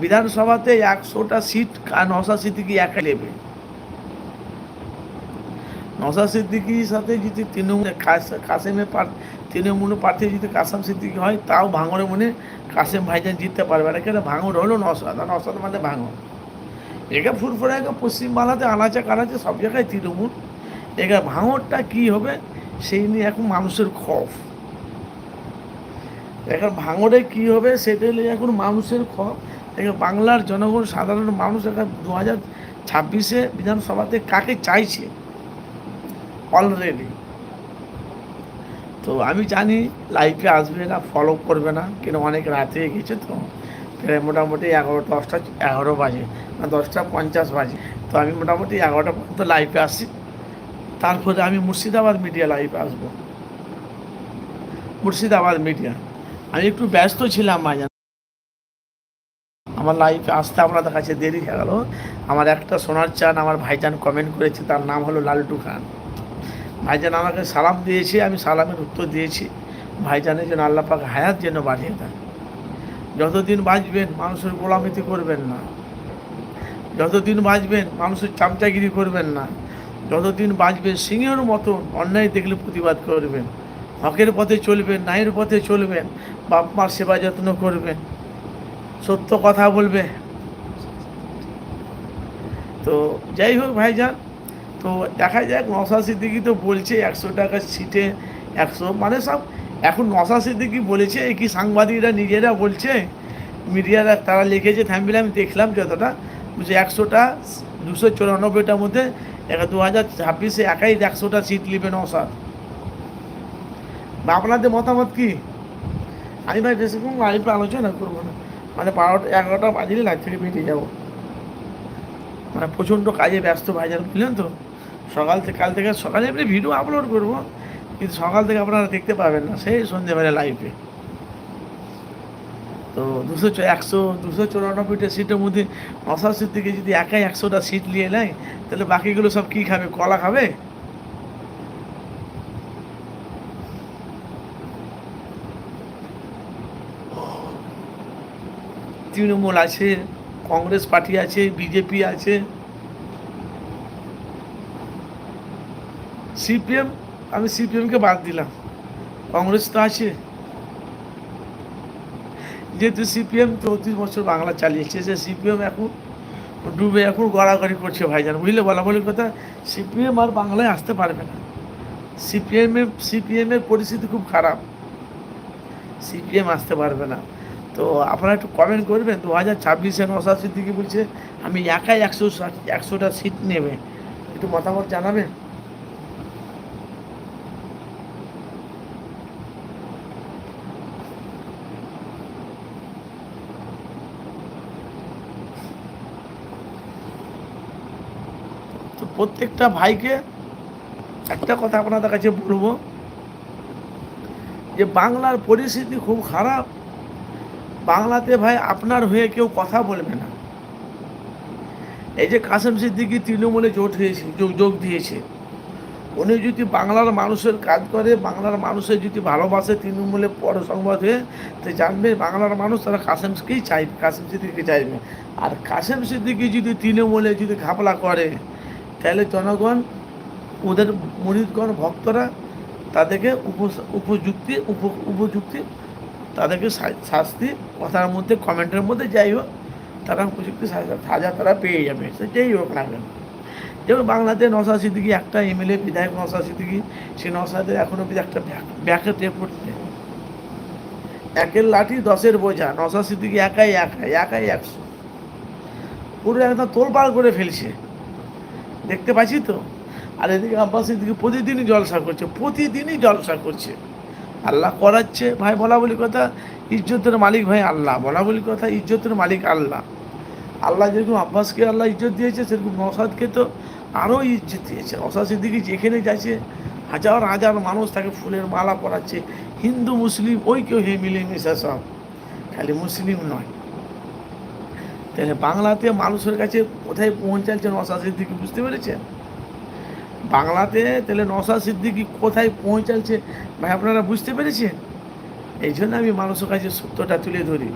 বিধানসভাতে একশোটা সিট নশা সিদ্দিকি একা নেবে। নশা সিদ্দিকির সাথে যদি তৃণমূল পার তৃণমূল প্রার্থী যদি কাসাম সিদ্দিকি হয়, তাও ভাঙড়ে মনে কাসেম ভাইজান জিততে পারবে না। কেন? ভাঙর হলো আর নশাদ মানে ভাঙর একে ফুরফুরে, একে পশ্চিমবাংলাতে আনাচে কানাচে সব জায়গায় তৃণমূল। একে ভাঙরটা কী হবে, সেই নিয়ে এখন মানুষের খফ এখন ভাঙরে কী হবে, সেটা এখন মানুষের খফ বাংলার জনগণ সাধারণ মানুষ এখন দু হাজার ছাব্বিশে বিধানসভাতে কাকে চাইছে? অলরেডি তো আমি জানি লাইভে আসবে না ফলো করবে না কিন্তু অনেক রাতে গেছে তো। প্রায় মোটামুটি এগারো, দশটা, এগারো বাজে, না, দশটা পঞ্চাশ বাজে। তো আমি মোটামুটি এগারোটা পর্যন্ত লাইভে আসি তারপরে আমি মুর্শিদাবাদ মিডিয়া লাইভে আসব। মুর্শিদাবাদ মিডিয়া আমি একটু ব্যস্ত ছিলাম ভাইজান আমার লাইফে আসতে আপনাদের কাছে দেরি হয়ে গেল। আমার একটা সোনার চান আমার ভাইজান কমেন্ট করেছে, তার নাম হলো লালটু খান। ভাইজান আমাকে সালাম দিয়েছে, আমি সালামের উত্তর দিয়েছি। ভাইজানের জন্য আল্লাহ পাক হায়াত যেন বাড়িয়ে দেন। যতদিন বাঁচবেন, মানুষের গোলামিতি করবেন না। যতদিন বাঁচবেন, মানুষের চামচাগিরি করবেন না। যতদিন বাঁচবেন, সিংহের মতন অন্যায় দেখলে প্রতিবাদ করবেন। হকের পথে চলবেন, ন্যায়ের পথে চলবেন, বাপ মার সেবা যত্ন করবেন। সত্য কথা বলবে। তো যাই হোক ভাইজান, তো দেখা যাক নশা সিদ্দিকি তো বলছে একশো টাকা সিটে একশো মানে সব এখন নশা সিদ্দিকি বলেছে কি সাংবাদিকরা নিজেরা বলছে, মিডিয়ারা তারা লিখেছে, থামবিলে আমি দেখলাম যতটা বুঝছে একশোটা দুশো চুরানব্বইটার মধ্যে দু হাজার ছাব্বিশে একাই একশোটা সিট নেবে নশাদ বা আপনাদের মতামত কি? আমি ভাই বেশিক্ষণ লাইভে আলোচনা করব না। মানে বারোটা, এগারোটা বাজলে লাইভ থেকে বেরিয়ে যাব। মানে প্রচণ্ড কাজে ব্যস্ত ভাইজান বুঝলেন তো? সকাল থেকে, কাল থেকে, সকালে এমনি ভিডিও আপলোড করব, কিন্তু সকাল থেকে আপনারা দেখতে পাবেন না, সেই সন্ধ্যেবেলা লাইভে তো দুশো একশো, দুশো চুরানব্বইটা সিটের মধ্যে অশাশির থেকে যদি একাই একশোটা সিট নিয়ে নেয়, তাহলে বাকিগুলো সব কী খাবে? কলা খাবে? তৃণমূল আছে, কংগ্রেস পার্টি আছে বিজেপি আছে। সিপিএম আমি সিপিএমকে বাদ দিলাম। কংগ্রেস তো আছে। যেহেতু সিপিএম চৌত্রিশ বছর বাংলা চালিয়েছে, সে সিপিএম এখন ডুবে এখন গড়াগড়ি করছে ভাইজান। বুঝলে বলা বলি কথা সিপিএম আর বাংলায় আসতে পারবে না। সিপিএমের সিপিএমের পরিস্থিতি খুব খারাপ। সিপিএম আসতে পারবে না। তো আপনারা একটু কমেন্ট করবেন। দু হাজার ছাব্বিশে নশা সিদ্দিকি বলছে, আমি একাই একশো একশোটা সিট নেবে। একটু মতামত জানাবেন? তো প্রত্যেকটা ভাইকে একটা কথা আপনাদের কাছে বলব, যে বাংলার পরিস্থিতি খুব খারাপ। বাংলাতে ভাই আপনার হয়ে কেউ কথা বলবে না। এই যে কাসেম সিদ্দিকি তৃণমূলে জোট হয়েছে, যোগ দিয়েছে। উনি যদি বাংলার মানুষের কাজ করে, বাংলার মানুষের যদি ভালোবাসে তৃণমূলে পর সংবাদ হয়ে, তো জানবে বাংলার মানুষ তারা কাসেমকেই চাইবে, কাসেম সিদ্দিকি চাইবে। আর কাসেম সিদ্দিকি যদি তৃণমূলে যদি ঘাপলা করে, তাহলে জনগণ, ওদের মুরিদগণ ভক্তরা, তাদেরকে উপ- উপযুক্তি উপ- উপযুক্তি তাদেরকে শাস্তি কথার মধ্যে, কমেন্টের মধ্যে যাই হোক, তারা উপযুক্ত সাজা তারা পেয়ে যাবে। সে যেই হোক না কেন। যেমন বাংলাতে নশা সিদ্দিকি, একটা এমএলএ, বিধায়ক নশা সিদ্দিকি সেই নশাদের এখনও একটা ব্যাকেট রেপোর্ট নেই একের লাঠি, দশের বোঝা। নশা সিদ্দিকি একাই একাই একাই একশো। পুরো একদম তোলপাড় করে ফেলছে। দেখতে পাচ্ছি তো? আর এদিকে আব্বাস সিদ্দিকি প্রতিদিনই জলসা করছে, প্রতিদিনই জলসা করছে। আল্লাহ করাচ্ছে, ভাই বলা বলি কথা, ইজ্জতের মালিক ভাই আল্লাহ, বলা বলি কথা, ইজ্জতের মালিক আল্লাহ। আল্লাহ যেরকম আব্বাসকে আল্লাহ ইজ্জত দিয়েছে, সেরকম নসাদকে তো আরও ইজ্জত দিয়েছে। নসাদ সিদ্দিকি যেখানে যাচ্ছে, হাজার হাজার মানুষ তাকে ফুলের মালা পরাচ্ছে, হিন্দু, মুসলিম, ওই কেউ হে মিলেমিশে সব। খালি মুসলিম নয়। তাহলে বাংলাতে মানুষের কাছে কোথায় পৌঁছাচ্ছে নসাদ সিদ্দিকি, বুঝতে পেরেছেন? বাংলাতে তাহলে নশা সিদ্দিকি কোথায় পৌঁছাচ্ছে ভাই, আপনারা বুঝতে পেরেছেন? এই জন্য আমি মানুষের কাছে সত্যটা তুলে ধরি।